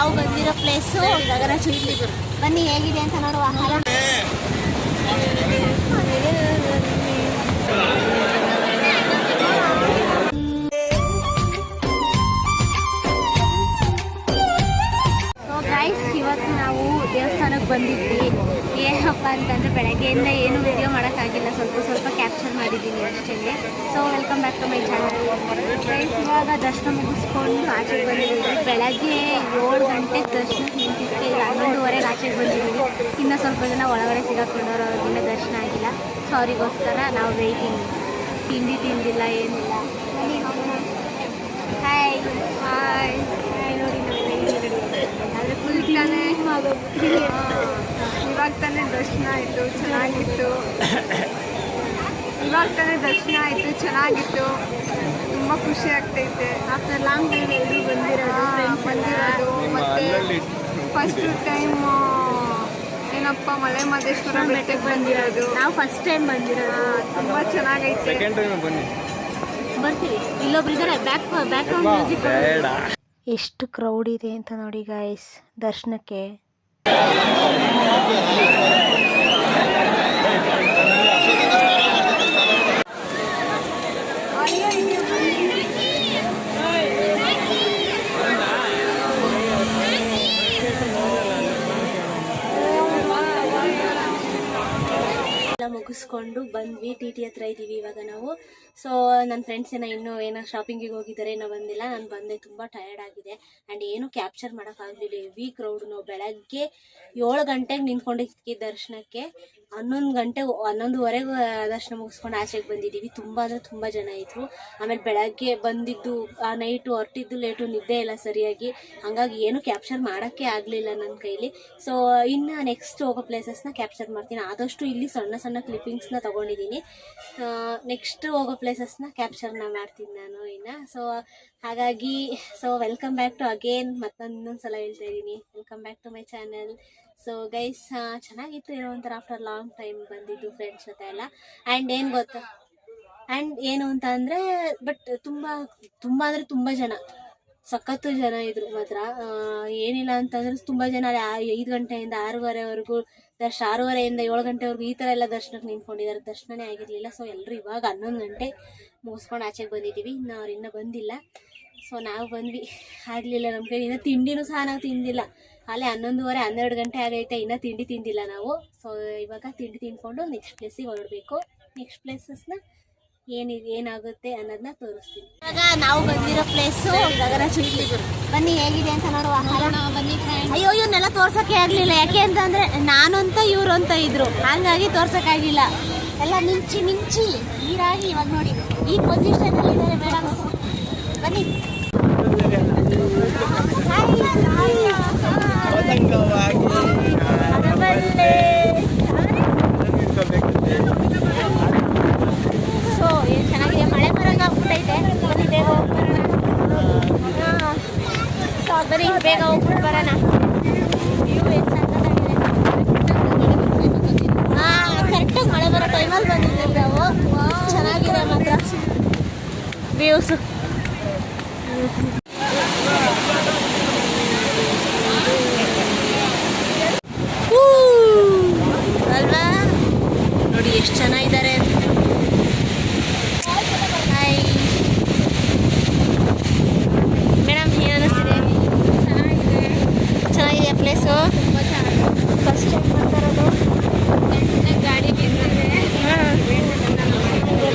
ನಾವು ಬಂದಿರೋ ಪ್ಲೇಸು ಬನ್ನಿ, ಹೇಗಿದೆ ಅಂತ ನೋಡುವ. ಆಹಾರ ಇವತ್ತು ನಾವು ದೇವಸ್ಥಾನಕ್ಕೆ ಬಂದಿದ್ವಿ. ಏನಪ್ಪ ಅಂತಂದ್ರೆ ಬೆಳಗ್ಗೆಯಿಂದ ಏನು ವಿಡಿಯೋ ಮಾಡೋಕ್ಕಾಗಿಲ್ಲ. ಸ್ವಲ್ಪ ಸ್ವಲ್ಪ capture welcome back to my channel ಇವಾಗ ದರ್ಶನ ಮುಗಿಸ್ಕೊಂಡು ಆಚೆಗೆ ಬಂದಿದ್ದೀವಿ. ಬೆಳಗ್ಗೆ ಏಳು ಗಂಟೆ ದರ್ಶನ ನಿಂತಿದ್ದೆ ಹನ್ನೊಂದುವರೆಗೆ ಆಚೆಗೆ ಬಂದಿದ್ದೀವಿ. ಇನ್ನೂ ಸ್ವಲ್ಪ ಜನ ಒಳಗಡೆ ಸಿಗಾಕೊಂಡವ್ರು ಅವ್ರಿಗಿನ್ನ ದರ್ಶನ ಆಗಿಲ್ಲ. ಸೊ ಅವರಿಗೋಸ್ಕರ ನಾವು ವೆಯ್ಟಿಂಗ್ ತಿಂಡಿ ತಿಂದಿಲ್ಲ, ಏನಿಲ್ಲ. ಹಾಯ್ ಹಾಯ್ ನೋಡಿ ಆದರೆ ಫುಲ್ ತಾನೇ? ಇವಾಗ ತಾನೇ ದರ್ಶನ ಆಯಿತು, ಚೆನ್ನಾಗಿತ್ತು. ಇವಾಗ ತಾನೇ ದರ್ಶನ ಆಯಿತು ಚೆನ್ನಾಗಿತ್ತು. ತುಂಬಾ ಖುಷಿ ಆಗ್ತೈತೆ. ಆಫ್ಟರ್ ಲಾಂಗ್ ಟೈಮ್ ಎಲ್ಲರೂ ಬಂದಿರೋದು? ಫ್ರೆಂಡ್ಸ್ ಬಂದಿರೋದು. ಮತ್ತೆ ಫಸ್ಟ್ ಟೈಮ್ ಏನಪ್ಪ ಮಲೆ ಮಹದೇಶ್ವರ ಬೆಟ್ಟಕ್ಕೆ ಬಂದಿರೋದು. ನಾವು ಫಸ್ಟ್ ಟೈಮ್ ಬಂದಿರೋದು. ತುಂಬಾ ಚೆನ್ನಾಗೈತೆ. ಸೆಕೆಂಡ್ ಟೈಮ್ ಬನ್ನಿ. ಬರ್ತೀವಿ. ಇಲ್ಲೊಬ್ರಿದ್ದಾರೆ ಬ್ಯಾಕ್ ಬ್ಯಾಕ್ ಮ್ಯೂಸಿಕ್ ಎಷ್ಟು ಕ್ರೌಡ್ ಇದೆ ಅಂತ ನೋಡಿ ಗಾಯ್ಸ್ ದರ್ಶನಕ್ಕೆ ಎಲ್ಲ ಮುಗಿಸ್ಕೊಂಡು ಬಂದ್ವಿ. ಟಿ ಟಿ ಹತ್ರ ಇದ್ದೀವಿ ಇವಾಗ ನಾವು. ಸೊ ನನ್ನ ಫ್ರೆಂಡ್ಸ್ ಏನೋ ಇನ್ನೂ ಏನೋ ಶಾಪಿಂಗಿಗೆ ಹೋಗಿದ್ದಾರೆ ಏನೋ ಬಂದಿಲ್ಲ. ನಾನು ಬಂದೆ, ತುಂಬ ಟಯರ್ಡ್ ಆಗಿದೆ. ಆ್ಯಂಡ್ ಏನು ಕ್ಯಾಪ್ಚರ್ ಮಾಡೋಕ್ಕಾಗಲಿಲ್ಲ ಹೆವಿ ಕ್ರೌಡ್ ನಾವು ಬೆಳಗ್ಗೆ ಏಳು ಗಂಟೆಗೆ ನಿಂತ್ಕೊಂಡಿದ್ವಿ ದರ್ಶನಕ್ಕೆ. ಹನ್ನೊಂದು ಗಂಟೆ, ಹನ್ನೊಂದುವರೆಗೂ ದರ್ಶನ ಮುಗಿಸ್ಕೊಂಡು ಆಚೆಗೆ ಬಂದಿದ್ದೀವಿ. ತುಂಬ ಅಂದರೆ ತುಂಬ ಜನ ಇದ್ದರು ಆಮೇಲೆ ಬೆಳಗ್ಗೆ ಬಂದಿದ್ದು, ಆ ನೈಟು ಹೊರಟಿದ್ದು ಲೇಟು ನಿದ್ದೆ ಇಲ್ಲ ಸರಿಯಾಗಿ. ಹಂಗಾಗಿ ಏನು ಕ್ಯಾಪ್ಚರ್ ಮಾಡೋಕ್ಕೆ ಆಗಲಿಲ್ಲ ನನ್ನ ಕೈಲಿ. ಸೊ ಇನ್ನು ನೆಕ್ಸ್ಟ್ ಹೋಗೋ ಪ್ಲೇಸಸ್ನ ಕ್ಯಾಪ್ಚರ್ ಮಾಡ್ತೀನಿ. ಆದಷ್ಟು ಇಲ್ಲಿ ಸಣ್ಣ ಸಣ್ಣ ಕ್ಲಿಪ್ಪಿಂಗ್ಸ್ನ ತೊಗೊಂಡಿದ್ದೀನಿ. ನೆಕ್ಸ್ಟ್ ಹೋಗೋ ಪ್ಲೇಸಸ್ನ ಕ್ಯಾಪ್ಚರ್ನ ಮಾಡ್ತೀನಿ ನಾನು ಇನ್ನು. ಸೊ ಹಾಗಾಗಿ so welcome back to again ಮತ್ತೊಂದೊಂದು ಸಲ ಹೇಳ್ತಾ ಇದ್ದೀನಿ. Welcome back to my channel so guys ಚೆನ್ನಾಗಿತ್ತು ಏನೋ ಒಂಥರ ಆಫ್ಟರ್ ಲಾಂಗ್ ಟೈಮ್ ಬಂದಿದ್ದು ಫ್ರೆಂಡ್ಸ್ ಜೊತೆ ಎಲ್ಲ. ಆ್ಯಂಡ್ ಏನು ಗೊತ್ತಾ? ಆ್ಯಂಡ್ ಏನು ಅಂತ ಅಂದರೆ ಬಟ್ ತುಂಬ ತುಂಬ ಅಂದರೆ ತುಂಬ ಜನ. ಸಖತ್ತು ಜನ ಇದ್ರು ಮಾತ್ರ. ಏನಿಲ್ಲ ಅಂತಂದ್ರೆ ತುಂಬ ಜನ ಅಲ್ಲಿ ಐದು ಗಂಟೆಯಿಂದ ಆರೂವರೆವರೆಗೂ, ದರ್ಶ ಆರೂವರೆಯಿಂದ ಏಳು ಗಂಟೆವರೆಗೂ ಈ ಥರ ಎಲ್ಲ ದರ್ಶನಕ್ಕೆ ನಿಂತ್ಕೊಂಡಿದ್ದಾರೆ. ದರ್ಶನನೇ ಆಗಿರಲಿಲ್ಲ. ಸೊ ಎಲ್ಲರೂ ಇವಾಗ ಹನ್ನೊಂದು ಗಂಟೆ ಮುಗಿಸ್ಕೊಂಡು ಆಚೆಗೆ ಬಂದಿದ್ದೀವಿ. ಇನ್ನು ಅವ್ರು ಇನ್ನೂ ಬಂದಿಲ್ಲ. ಸೊ ನಾವು ಬಂದ್ವಿ. ಆಗಲಿಲ್ಲ ನಮ್ಮ ಕೈ ಇನ್ನೂ ತಿಂಡಿನೂ ಸಹ ನಾವು ತಿಂದಿಲ್ಲ. ಅಲ್ಲೇ ಹನ್ನೊಂದುವರೆ, ಹನ್ನೆರಡು ಗಂಟೆ ಆಗೈತೆ. ಇನ್ನೂ ತಿಂಡಿ ತಿಂದಿಲ್ಲ ನಾವು. ಸೊ ಇವಾಗ ತಿಂಡಿ ತಿಂದ್ಕೊಂಡು ನೆಕ್ಸ್ಟ್ ಪ್ಲೇಸಿಗೆ ಹೊರಡಬೇಕು. ನೆಕ್ಸ್ಟ್ ಪ್ಲೇಸಸ್ನ ಏನಿದೆ ಏನಾಗುತ್ತೆ ಅನ್ನೋದನ್ನ ತೋರಿಸ್ತೀನಿ. ಇವಾಗ ನಾವು ಬಂದಿರೋ ಪ್ಲೇಸು ಬನ್ನಿ, ಹೇಗಿದೆ ಅಂತ ನೋಡುವ. ಬನ್ನಿ ಅಯ್ಯೋ ಇವನ್ನೆಲ್ಲ ತೋರ್ಸೋಕೆ ಆಗಲಿಲ್ಲ. ಯಾಕೆ ಅಂತಂದ್ರೆ ನಾನು ಅಂತ ಇವ್ರು ಅಂತ ಇದ್ರು. ಹಂಗಾಗಿ ತೋರ್ಸೋಕ್ಕಾಗಿಲ್ಲ ಎಲ್ಲ ಮಿಂಚಿ ಮಿಂಚಿ. ನೀರಾಗಿ ಇವಾಗ ನೋಡಿ. ಈ ಪೊಸಿಷನ್ ಅಲ್ಲಿ ಇದ್ದಾರೆ ಮೇಡಮ್ ಬನ್ನಿ. ಸೊ, ಏನು ಚೆನ್ನಾಗಿದೆ? ಮಳೆ ಬರಂಗ ಆಗ್ಬಿಟ್ಟೈತೆ. ಬೇಗ ಹೋಗ್ಬರೋಣ. ಸೊ, ಬನ್ನಿ, ಬೇಗ ಹೋಗ್ಬಿಟ್ಟು ಬರೋಣ. ಕರೆಕ್ಟಾಗಿ ಮಳೆ ಬರೋ ಟೈಮಲ್ಲಿ ಬಂದಿದ್ದೀವಿ ನಾವು. ಚೆನ್ನಾಗಿದೆ ಮಾತ್ರ. ವ್ಯೂಸು ಅಲ್ವಾ? ನೋಡಿ ಎಷ್ಟು ಚೆನ್ನಾಗಿದ್ದಾರೆ ಹಾಯ್ ಮೇಡಮ್ ಏನು ಅನ್ನಿಸ್ತಿದೆ ಚೆನ್ನಾಗಿದೆ ಚೆನ್ನಾಗಿದೆ ಪ್ಲೇಸು ಫಸ್ಟ್ ಟೈಮ್ ಬರ್ತಾ ಇರೋದು ಗಾಡಿ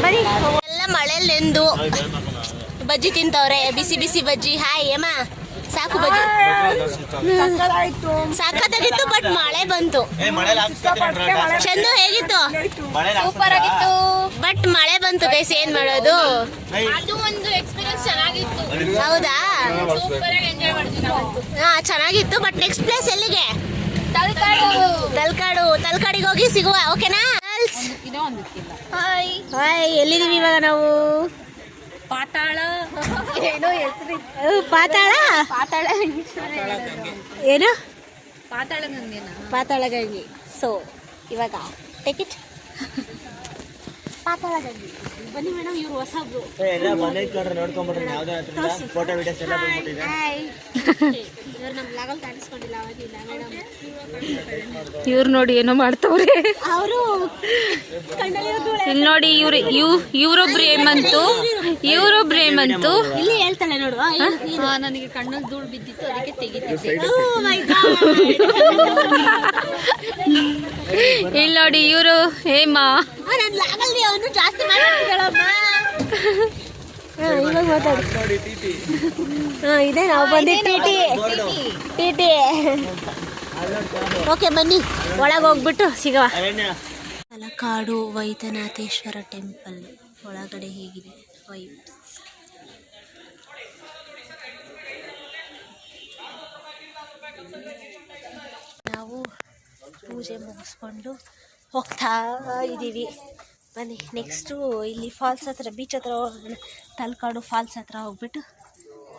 ಬರೀ ಎಲ್ಲ ಮಳೆಯಲ್ಲಿ ನೆಂದು ಬಜ್ಜಿ ತಿಂತವ್ರೆ ಬಿಸಿ ಬಿಸಿ ಬಜ್ಜಿ. ಹಾಯ್ ಅಮ್ಮ. ಸಾಕು ಬಜ್ಜಿ. ಸಾಕಾಗಿತ್ತು ಬಟ್ ಮಳೆ ಬಂತು. ಚಂದು ಹೇಗಿತ್ತು? ಸೂಪರ್ ಆಗಿತ್ತು. ಬಟ್ ಮಳೆ ಬಂತು ಗೈಸ್ ಏನ್ ಮಾಡೋದು? ಅದು ಒಂದು ಎಕ್ಸ್ಪೀರಿಯನ್ಸ್ ಚೆನ್ನಾಗಿತ್ತು. ಹೌದಾ? ಸೂಪರ್ ಆಗಿ ಎಂಜಾಯ್ ಮಾಡಿದ್ವಿ ನಾವು. ಹಾ ಚೆನ್ನಾಗಿತ್ತು ಬಟ್ ನೆಕ್ಸ್ಟ್ ಪ್ಲೇಸ್ ಎಲ್ಲಿಗೆ? ತಲಕಾಡು. ತಲ್ಕಾಡು. ತಲ್ಕಾಡಿಗೆ ಹೋಗಿ ಸಿಗುವ ಓಕೆನಾ ಹಾಯ್ ಹಾಯ್ ಎಲ್ಲಿದೀವಿ ಇವಾಗ ನಾವು? ಪಾತಾಳ? ಏನೋ ಹೆಸರು. ಪಾತಾಳ? ಪಾತಾಳ. ಏನು? ಪಾತಾಳ ಗಂಗೆನ ಪಾತಾಳ ಗಂಗೆ ಸೊ ಇವಾಗ ಟೇಕ್ ಇಟ್ ಪಾತಾಳ ಗಂಗೆ ಬನ್ನಿ ಮೇಡಮ್ ಇವ್ರು ಹೊಸಬ್ರು. ಮನೆ ಕಂಡ್ರೆ ನೋಡ್ಕೊಂಡ್ಬಿಟ್ರೆ ಯಾವ್ದೇ ಫೋಟೋ ವಿಡಿಯೋಸ್ ಎಲ್ಲ ಬಂದ್ಬಿಟ್ಟಿದೆ. ಇವ್ರು ನಮ್ಮ ಲಾಗಲ್ ಕಾಣಿಸ್ಕೊಂಡಿಲ್ಲ ಅವಾಗಿಲ್ಲ ಮೇಡಮ್. ಇವ್ರು ನೋಡಿ ಏನೋ ಮಾಡ್ತವ್ರೆ. ಅವರು ಇಲ್ಲಿ ನೋಡಿ ಇವ್ರು ಇವ್ ಇವ್ರೊಬ್ರು ಹೇಮಂತು ಇವ್ರೊಬ್ರು ಹೇಮಂತು. ಇಲ್ಲಿ ಹೇಳ್ತಾಳೆ ನೋಡು? ನನಗೆ ಕಣ್ಣಲ್ಲಿ ಧೂಳು ಬಿದ್ದಿತ್ತು ಅದಕ್ಕೆ ತೆಗಿತಿದ್ದೆ. Oh. ಇಲ್ಲಿ ನೋಡಿ ಇವರು ಹೇಮಾ. ಜಾಸ್ತಿ ಮಾತಾಡ್ತಿದ್ದಾಳಮ್ಮ ಹಾ, ಇವಾಗ ಟಿಟಿ ಹಾ ಇದೆ ನಾವು ಬಂದಿ TT TT T T. Okay ಬನ್ನಿ ಒಳಗೆ ಹೋಗ್ಬಿಟ್ಟು ಸಿಗವ. ತಲಕಾಡು ವೈದ್ಯನಾಥೇಶ್ವರ ಟೆಂಪಲ್. ಒಳಗಡೆ ಹೇಗಿದೆ ವೈಬ್ಸ್? ನಾವು ಪೂಜೆ ಮುಗಿಸ್ಕೊಂಡು ಹೋಗ್ತಾ ಇದ್ದೀವಿ. ಬನ್ನಿ ನೆಕ್ಸ್ಟು ಇಲ್ಲಿ ಫಾಲ್ಸ್ ಹತ್ರ ಬೀಚ್ ಹತ್ರ ತಲ್ಕಾಡು ಫಾಲ್ಸ್ ಹತ್ರ ಹೋಗ್ಬಿಟ್ಟು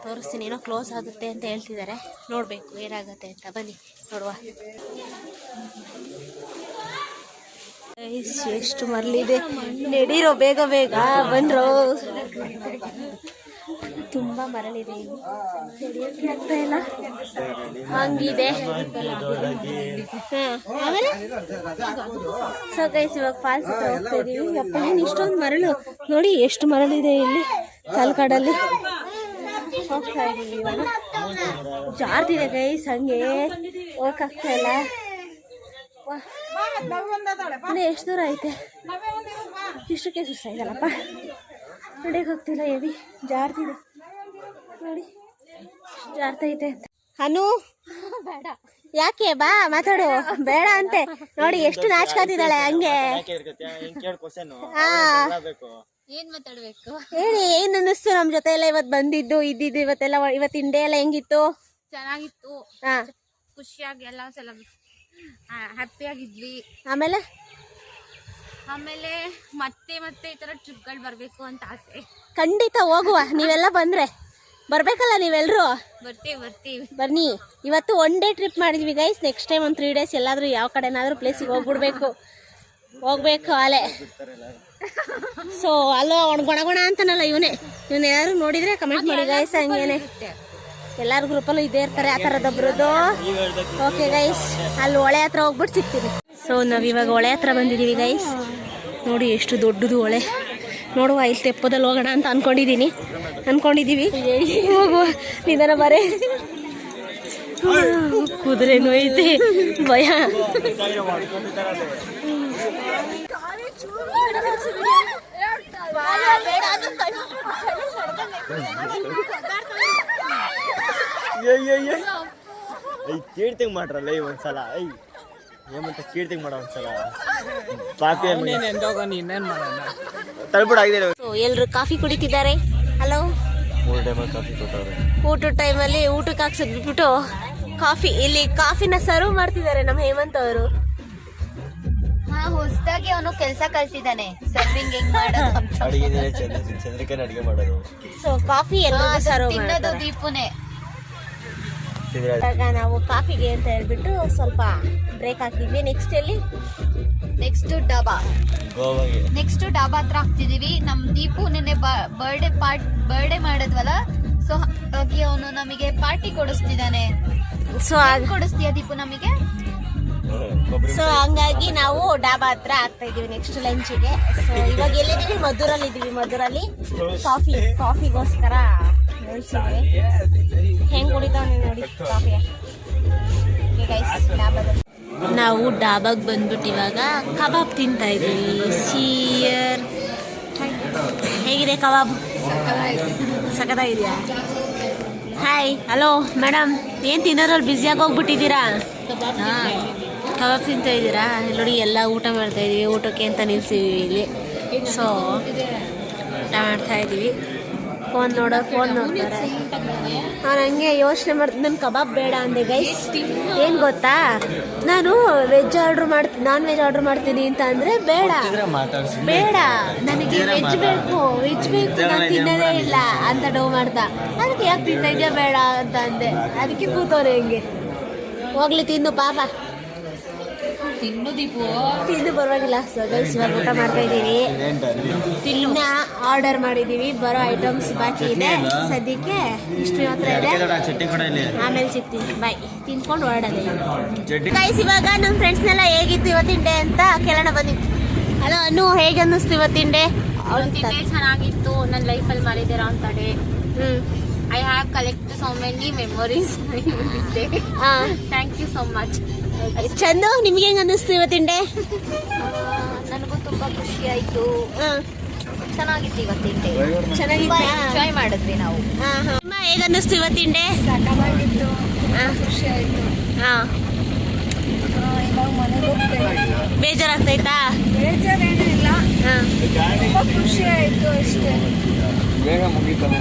ತೋರಿಸ್ತೀನಿ, ಏನೋ ಕ್ಲೋಸ್ ಆಗುತ್ತೆ ಅಂತ ಹೇಳ್ತಿದ್ದಾರೆ. ನೋಡಬೇಕು, ಏನಾಗುತ್ತೆ ಅಂತ. ಬನ್ನಿ, ನೋಡುವ. ಎಷ್ಟು ಮರಳಿದೆ. ನಡೀರೋ ಬೇಗ ಬೇಗ ಬಂದ್ರು. ತುಂಬಾ ಮರಳಿದೆ ಇಲ್ಲಿ. ಇಲ್ಲ ಹಂಗಿದೆ. ಸೊ ಗೈಸ್ ಇವಾಗ ಫಾಲ್ಸ್ ಹತ್ರ ಹೋಗ್ತಾ ಇದೀವಿ. ಯಪ್ಪ, ಏನು ಇಷ್ಟೊಂದು ಮರಳು. ನೋಡಿ, ಎಷ್ಟು ಮರಳಿದೆ ಇಲ್ಲಿ ಕಲ್ಕಾಡಲ್ಲಿ ಹೋಗ್ತಾ ಇದೀವಿ ಇವಾಗ. ಜಾರ್ತಿದೆ ಗೈಸ್ ಹಂಗೆ. ಹೋಗಕ್ಕಾಗ್ತಾ ಇಲ್ಲ. ಎಷ್ಟು ದೂರ ಐತೆ? ಇಷ್ಟಕ್ಕೆ ಸುಸ್ತಾಯಿದಲ್ಲಪ್ಪ ನಡೆಯಕ್ಕೆ ಹೋಗ್ತಿಲ್ಲ, ಎದಿ. ಜಾರ್ತಿದೆ ನೋಡಿ ಜಾರ್ತೈತೆ ಅನು? ಬೇಡ. ಯಾಕೆ? ಬಾ ಮಾತಾಡು. ಬೇಡ ಅಂತೆ. ನೋಡಿ ಎಷ್ಟು ನಾಚ್ಕಾತಿದ್ದಾಳೆ ಹಂಗೆ. ಹಾ. ಏನ್ ಮಾತಾಡ್ಬೇಕು? ಹೇಳಿ ಏನ್ ಅನ್ನಿಸ್ತು ನಮ್ ಜೊತೆ ಎಲ್ಲ ಇವತ್ತು ಬಂದಿದ್ದು ಇದ್ದಿದ್ದು ಇವತ್ತೆಲ್ಲ ಇವತ್ತಿನ ಡೇ ಎಲ್ಲ ಹೆಂಗಿತ್ತು? ಚೆನ್ನಾಗಿತ್ತು. ಹಾ. ಖುಷಿಯಾಗಿ ಎಲ್ಲ ಸಲ ಹ್ಯಾಪಿ ಆಗಿದ್ವಿ ಆಮೇಲೆ? ಆಮೇಲೆ ಮತ್ತೆ ಮತ್ತೆ ಈ ತರ ಟ್ರಿಪ್ಗಳು ಬರ್ಬೇಕು ಅಂತ ಆಸೆ. ಖಂಡಿತ ಹೋಗುವ. ನೀವೆಲ್ಲ ಬಂದ್ರೆ. ಬರ್ಬೇಕಲ್ಲ ನೀವೆಲ್ಲರೂ ಬರ್ತೀವಿ ಬರ್ತೀವಿ. ಬನ್ನಿ ಇವತ್ತು ಒನ್ ಡೇ ಟ್ರಿಪ್ ಮಾಡಿದ್ವಿ ಗೈಸ್ ನೆಕ್ಸ್ಟ್ ಟೈಮ್ ಒಂದು ತ್ರೀ ಡೇಸ್ ಎಲ್ಲಾದರೂ ಯಾವ ಕಡೆನಾದ್ರೂ ಪ್ಲೇಸಿಗೆ ಹೋಗ್ಬಿಡ್ಬೇಕು. ಹೋಗ್ಬೇಕು ಅಲೆ. ಸೊ ಅಲ್ಲೋ ಅವ್ನು ಗೊಣ ಗೊಣ ಅಂತಾನಲ್ಲ ಇವನೇ. ಇವನ್ ಯಾರು ನೋಡಿದ್ರೆ ಕಮೆಂಟ್ ಮಾಡಿ ಗೈಸ್ ಹಂಗೇನೆ. ಎಲ್ಲಾರ ಗ್ರೂಪಲ್ಲೂ ಇದೇ ಇರ್ತಾರೆ ಆ ಥರದೊಬ್ರದ್ದು ಓಕೆ ಗೈಸ್ ಅಲ್ಲಿ ಹೊಳೆ ಹತ್ರ ಹೋಗ್ಬಿಟ್ಟು ಸಿಗ್ತೀನಿ. ಸೊ ನಾವ್ ಇವಾಗ ಹೊಳೆ ಹತ್ರ ಬಂದಿದೀವಿ ಗೈಸ್ ನೋಡಿ ಎಷ್ಟು ದೊಡ್ಡದು ಹೊಳೆ ನೋಡುವ, ಇಲ್ಲಿ ತೆಪ್ಪದಲ್ಲಿ ಹೋಗೋಣ ಅಂತ ಅನ್ಕೊಂಡಿದೀನಿ. ಅನ್ಕೊಂಡಿದೀವಿ. ಹೋಗುವ ನಿಧಾನ ಬರೇ. ಕುದುರೆನೂ ಐತೆ ಭಯ. ಮಾಡ್ರಲ್ಲ ಈ ಒಂದ್ಸಲ. ಐ ಏಮಂತ ಕೀರ್ತಿಗೆ ಮಾಡೋ ಒಂದ್ಸಲ. ಪಾಪಿ ತಳ್ಬಿಡ ಆಗಿದೆ ಸೊ ಎಲ್ರು ಕಾಫಿ ಕುಡಿತಿದ್ದಾರೆ? ಹಲೋ ಮೂರು ಟೈಮಲ್ಲಿ ಕಾಫಿ ಕೊಟ್ಟವ್ರೆ. ಊಟದ ಟೈಮಲ್ಲಿ ಊಟಕ್ಕೆ ಹಾಕ್ಸದ್ ಬಿಟ್ಬಿಟ್ಟು ಕಾಫಿ ಇಲ್ಲಿ ಕಾಫಿನ ಸರ್ವ್ ಮಾಡ್ತಿದ್ದಾರೆ ನಮ್ಮ ಹೇಮಂತ್ ಅವರು. ಹಾ ಹೊಸದಾಗಿ ಅವನು ಕೆಲಸ ಕಲ್ತಿದ್ದಾನೆ. ಸರ್ವಿಂಗ್ ಹೆಂಗ್ ಮಾಡೋದು. ಅಡಿಗೆ ಚಂದ್ರಿಕನ ಅಡಿಗೆ ಮಾಡೋದು. ಸೊ ಕಾಫಿ ಎಲ್ಲ ಸರ್ವ್ ತಿನ್ನೋದು ದೀಪುನೇ. ಇವಾಗ ನಾವು ಕಾಫಿಗೆ ಅಂತ ಹೇಳ್ಬಿಟ್ಟು ಸ್ವಲ್ಪ ಬ್ರೇಕ್ ಹಾಕಿದ್ವಿ. ನೆಕ್ಸ್ಟ್ ಎಲ್ಲಿ? ನೆಕ್ಸ್ಟ್ ಡಾಬಾ. ಗೋವಾಗೆ. ನೆಕ್ಸ್ಟ್ ಡಾಬಾ ಹತ್ರ ಹಾಕ್ತಿದೀವಿ. ನಮ್ ದೀಪು ನಿನ್ನೆ ಬರ್ಡೇ ಪಾರ್ಟ್ ಬರ್ಡೇ ಮಾಡಿದ್ವಲ್ಲ? ಸೊ ಹಾಗಾಗಿ ಅವನು ನಮಗೆ ಪಾರ್ಟಿ ಕೊಡಿಸ್ತಿದ್ದಾನೆ. ಸೊ ಕೊಡಿಸ್ತೀಯ ದೀಪು ನಮಗೆ? ಸೊ ಹಂಗಾಗಿ ನಾವು ಡಾಬಾ ಹತ್ರ ಆಗ್ತಾ ಇದೀವಿ ನೆಕ್ಸ್ಟ್ ಲಂಚಿಗೆ ಸೊ ಇವಾಗ ಎಲ್ಲಿದ್ದೀವಿ ಮಧುರಲ್ಲಿ. ಇದೀವಿ ಮಧುರಲ್ಲಿ ಕಾಫಿ ಕಾಫಿಗೋಸ್ಕರ ನಾವು ಡಾಬಾಗ್ ಬಂದ್ಬಿಟ್ಟು ಇವಾಗ ಕಬಾಬ್ ತಿಂತಾ ಇದೀವಿ ಸಿಯರ್ ಹೇಗಿದೆ ಕಬಾಬ್? ಸಖತ್ತಾಗಿದೆಯಾ ಹಾಯ್ ಹಲೋ ಮೇಡಮ್ ಏನು ತಿನ್ನೋದ್ರಲ್ಲಿ ಬ್ಯುಸಿಯಾಗಿ ಹೋಗ್ಬಿಟ್ಟಿದ್ದೀರಾ? ಕಬಾಬ್ ತಿಂತಾ ಇದ್ದೀರಾ? ನೋಡಿ, ಎಲ್ಲ ಊಟ ಮಾಡ್ತಾ ಇದೀವಿ. ಊಟಕ್ಕೆ ಅಂತ ನಿಲ್ಸಿದೀವಿ ಇಲ್ಲಿ. ಸೊ ಊಟ ಮಾಡ್ತಾ ಇದೀವಿ. ಫೋನ್ ನೋಡೋ ಫೋನ್ ನೋಡ್ತಾರೆ. ನಾನು ಹಂಗೆ ಯೋಚನೆ ಮಾಡ್ತೀನಿ ನನ್ನ ಕಬಾಬ್ ಬೇಡ ಅಂದೆ ಗೈಸ್ ಏನು ಗೊತ್ತಾ? ನಾನು ವೆಜ್ ಆರ್ಡ್ರ್ ಮಾಡ್ತೀನಿ ನಾನ್ ವೆಜ್ ಆರ್ಡ್ರ್ ಮಾಡ್ತೀನಿ ಅಂತ ಅಂದರೆ ಬೇಡ. ಬೇಡ. ನನಗೆ ವೆಜ್ ಬೇಕು. ವೆಜ್ ಬೇಕು ನಾನು ತಿನ್ನೋದೇ ಇಲ್ಲ ಅಂತ ಡೋ ಮಾಡ್ದ. ಅದಕ್ಕೆ ಯಾಕೆ ತಿಂತಾ ಇದೆಯಾ ಬೇಡ ಅಂತ ಅಂದೆ. ಅದಕ್ಕೆ ಕೂತವ್ರೆ ಹೆಂಗೆ. ಹೋಗ್ಲಿ ತಿನ್ನು ಪಾಪ. ತಿನ್ನು ದೀಪು ತಿಂದು ಪರವಾಗಿಲ್ಲ. ಸೊ ಗೈಸ್ ಇವಾಗ ಊಟ ಮಾಡ್ತಾ ಇದ್ದೀವಿ. ತಿನ್ನ ಆರ್ಡರ್ ಮಾಡಿದೀವಿ ಬರೋ ಐಟಮ್ಸ್ ಬಾಕಿ ಇದೆ. ಸದ್ಯಕ್ಕೆ ಇಷ್ಟು ಹತ್ರ ಇದೆ. ಆಮೇಲೆ ಸಿಗ್ತೀನಿ. ಬಾಯ್ ತಿನ್ಕೊಂಡು ಹೊರಡೋದೆ ಗೈಸ್ ಇವಾಗ ನಮ್ಮ ಫ್ರೆಂಡ್ಸ್ನೆಲ್ಲ ಹೇಗಿತ್ತು ಇವತ್ತಿನ ಡೇ ಅಂತ ಕೇಳೋಣ ಬಂದಿತ್ತು ಹಲೋ ಅನ್ನು ಹೇಗೆ ಅನ್ನಿಸ್ತು ಇವತ್ತಿನ ಡೇ ತಿಂಡೆ ಚೆನ್ನಾಗಿತ್ತು. ನನ್ನ ಲೈಫಲ್ಲಿ ಮಾಡಿದಿರೋ ಅಂತ day hmm. I have collect so many memories thank you so much Chandu ನಿಮ್ಗೆ ಹೆಂಗ್ ಅನ್ನಿಸ್ತು ಇವತ್ತಿನ ಡೇ ನನಗೂ ತುಂಬಾ ಖುಷಿ ಆಯ್ತು. ಚೆನ್ನಾಗಿತ್ತು ಇವತ್ತಿನ ಡೇ ಚೆನ್ನಾಗಿತ್ತು? ಎಂಜಾಯ್ ಮಾಡಿದ್ವಿ ನಾವು. ಹಾ ಹಾ. ಅಮ್ಮ ಹೇಗೆ ಅನ್ನಿಸ್ತು ಇವತ್ತಿನ ಡೇ ಸಾಕಾಗಿತ್ತು ಖುಷಿ ಆಯ್ತು. ಹಾ. ಬೇಜಾರಾಗ್ತೈತಾ ಬೇಜಾರೇನೂ ಇಲ್ಲ. ಹಾ. ತುಂಬ ಖುಷಿ ಆಯ್ತು ಅಷ್ಟೇ. ಬೇಗ ಮುಗೀತಲ್ಲ?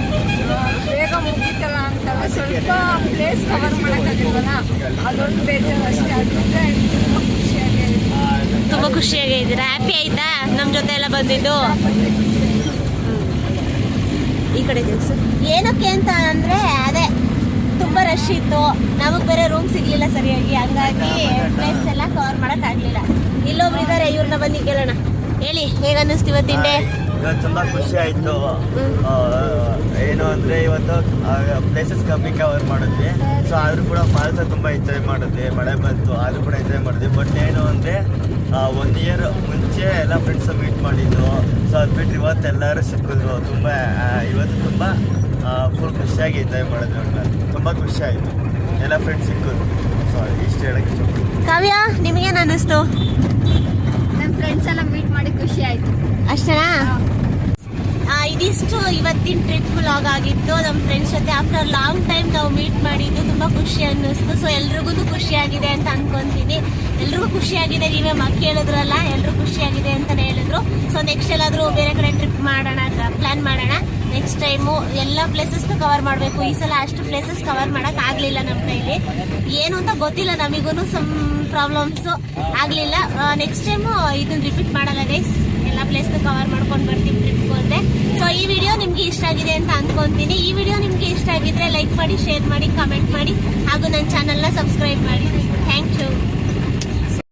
ಬೇಗ ಮುಗೀತಲ್ಲ ಅಂತಲ್ಲ ಸ್ವಲ್ಪ ಪ್ಲೇಸ್ ಕವರ್ ಮಾಡೋಕ್ಕಾಗಿಲ್ವಲ್ಲ? ಅದೊಂದು ಬೇಜಾರು ಅಷ್ಟೇ. ಅದರಿಂದ ತುಂಬ ಖುಷಿಯಾಗಿ ಆಯ್ತು. ತುಂಬಾ ಖುಷಿಯಾಗಿ ಇದ್ದೀರಾ? ಹ್ಯಾಪಿ ಆಯ್ತಾ? ನಮ್ಮ ಜೊತೆ ಎಲ್ಲ ಬಂದಿದ್ದು? ಈ ಕಡೆ ತಿರ್ಗ್ಸು. ಏನಕ್ಕೆ ಅಂತ ಅಂದ್ರೆ ಅದೇ ತುಂಬಾ ರಶ್ ಇತ್ತು. ನಮಗೆ ಬೇರೆ ರೂಮ್ ಸಿಗ್ಲಿಲ್ಲ ಸರಿಯಾಗಿ. ಹಂಗಾಗಿ ಪ್ಲೇಸ್ ಎಲ್ಲ ಕವರ್ ಮಾಡಕ್ ಆಗ್ಲಿಲ್ಲ. ಇಲ್ಲೊಬ್ರು ಇದ್ದಾರೆ ಇವ್ರನ್ನ ಬನ್ನಿ ಕೇಳೋಣ. ಹೇಳಿ ಹೇಗನ್ನಿಸ್ತೀವ ತಿಂಡೆ ಇವತ್ತು ತುಂಬ ಖುಷಿ ಆಯಿತು. ಏನು ಅಂದರೆ ಇವತ್ತು ಪ್ಲೇಸಸ್ ಕಮ್ಮಿ ಕವರ್ ಮಾಡಿದ್ವಿ. ಸೊ ಆದರೂ ಕೂಡ ಫಾಲ್ಸ್ ತುಂಬ ಎಂಜಾಯ್ ಮಾಡಿದ್ವಿ. ಮಳೆ ಬಂತು, ಆದರೂ ಕೂಡ ಎಂಜಾಯ್ ಮಾಡಿದ್ವಿ. ಬಟ್ ಏನು ಅಂದರೆ ಒನ್ ಇಯರ್ ಮುಂಚೆ ಎಲ್ಲ ಫ್ರೆಂಡ್ಸ್ ಮೀಟ್ ಮಾಡಿದ್ದು. ಸೊ ಅದು ಬಿಟ್ಟರೆ ಇವತ್ತು ಎಲ್ಲರೂ ಸಿಕ್ಕಿದ್ರು. ತುಂಬ ಇವತ್ತು ತುಂಬ ಫುಲ್ ಖುಷಿಯಾಗಿ ಎಂಜಾಯ್ ಮಾಡಿದ್ವಿ ತುಂಬ ಖುಷಿ ಆಯಿತು. ಎಲ್ಲ ಫ್ರೆಂಡ್ಸ್ ಸಿಕ್ಕಿದ್ರು. ಸೊ ಇಷ್ಟು ಹೇಳಕ್ಕೆ ಇಷ್ಟಪಡ್ತೀನಿ. ಕಾವ್ಯ, ನಿಮಗೇನು ಅನ್ನಿಸ್ತು? ಫ್ರೆಂಡ್ಸ್ ಎಲ್ಲ ಮೀಟ್ ಮಾಡಿ ಖುಷಿ ಆಯ್ತು. ಅಷ್ಟೇನಾ? ಇದಿಷ್ಟು ಇವತ್ತಿನ ಟ್ರಿಪ್ ವ್ಲಾಗ್ ಆಗಿತ್ತು. ನಮ್ಮ ಫ್ರೆಂಡ್ಸ್ ಜೊತೆ ಆಫ್ಟರ್ ಲಾಂಗ್ ಟೈಮ್ ನಾವು ಮೀಟ್ ಮಾಡಿದ್ದು ತುಂಬಾ ಖುಷಿ ಅನ್ನಿಸ್ತು. ಸೊ ಎಲ್ರಿಗೂ ಖುಷಿಯಾಗಿದೆ ಅಂತ ಅನ್ಕೊಂತೀನಿ. ಎಲ್ರಿಗೂ ಖುಷಿಯಾಗಿದೆ, ನೀವೇ ಮಕ್ ಹೇಳಿದ್ರಲ್ಲ ಎಲ್ರಿಗೂ ಖುಷಿಯಾಗಿದೆ ಅಂತಲೇ ಹೇಳಿದ್ರು. ಸೊ ನೆಕ್ಸ್ಟ್ ಎಲ್ಲಾದರೂ ಬೇರೆ ಕಡೆ ಟ್ರಿಪ್ ಮಾಡೋಣ ಪ್ಲಾನ್ ಮಾಡೋಣ. ನೆಕ್ಸ್ಟ್ ಟೈಮು ಎಲ್ಲ ಪ್ಲೇಸಸ್ನು ಕವರ್ ಮಾಡಬೇಕು. ಈ ಸಲ ಅಷ್ಟು ಪ್ಲೇಸಸ್ ಕವರ್ ಮಾಡಕ್ ಆಗ್ಲಿಲ್ಲ ನಮ್ಮ ಕೈಲಿ. ಏನು ಅಂತ ಗೊತ್ತಿಲ್ಲ ನಮಗೂ ಸಮ್ ಪ್ರಾಬ್ಲಮ್ಸ್ ಆಗಲಿಲ್ಲ. ನೆಕ್ಸ್ಟ್ ಟೈಮು ಇದನ್ನ ರಿಪೀಟ್ ಮಾಡಲ್ಲ ಗೈಸ್ ಪ್ಲೇಸ್ನ ಕವರ್ ಮಾಡ್ಕೊಂಡು ಬರ್ತೀವಿ ಟ್ರಿಪ್ಗೆ ಅಂದರೆ ಸೊ ಈ ವಿಡಿಯೋ ನಿಮಗೆ ಇಷ್ಟ ಆಗಿದೆ ಅಂತ ಅಂದ್ಕೊತೀನಿ ಈ ವಿಡಿಯೋ ನಿಮಗೆ ಇಷ್ಟ ಆಗಿದ್ರೆ ಲೈಕ್ ಮಾಡಿ ಶೇರ್ ಮಾಡಿ ಕಮೆಂಟ್ ಮಾಡಿ. ಹಾಗೂ ನನ್ನ ಚಾನಲ್ನ ಸಬ್ಸ್ಕ್ರೈಬ್ ಮಾಡಿ. Thank you